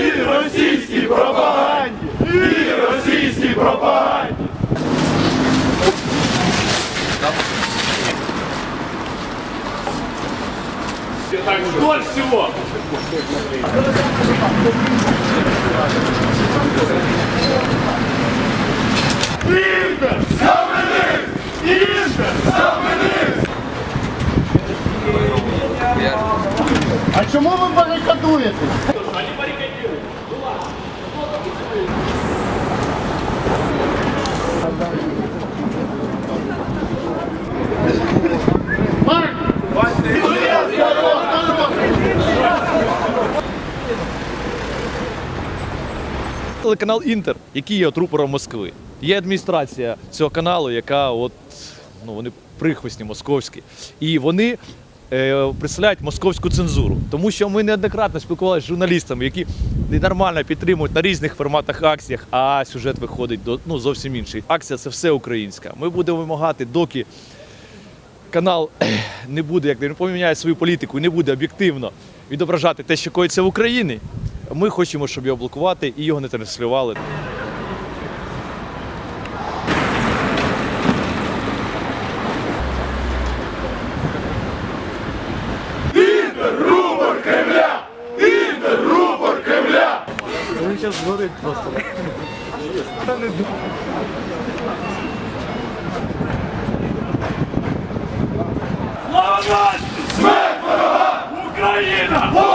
І російській пропаганді! І російській пропаганді! Вдоль всего! Ирда! Саблик! Ирда! Саблик! А чому ви барикадуєтесь? Телеканал Інтер, який є от рупором Москви. Є адміністрація цього каналу, яка от ну вони прихвостні московські, і вони е, представляють московську цензуру. Тому що ми неоднократно спілкувалися з журналістами, які ненормально підтримують на різних форматах акціях, а сюжет виходить до ну зовсім інший. Акція це все українська. Ми будемо вимагати, доки канал не буде, як не поміняє свою політику і не буде об'єктивно відображати те, що коїться в Україні. Ми хочемо, щоб його блокувати і його не транслювали. Зараз горить просто. Та не Слава нації! Смерть ворога! Україна!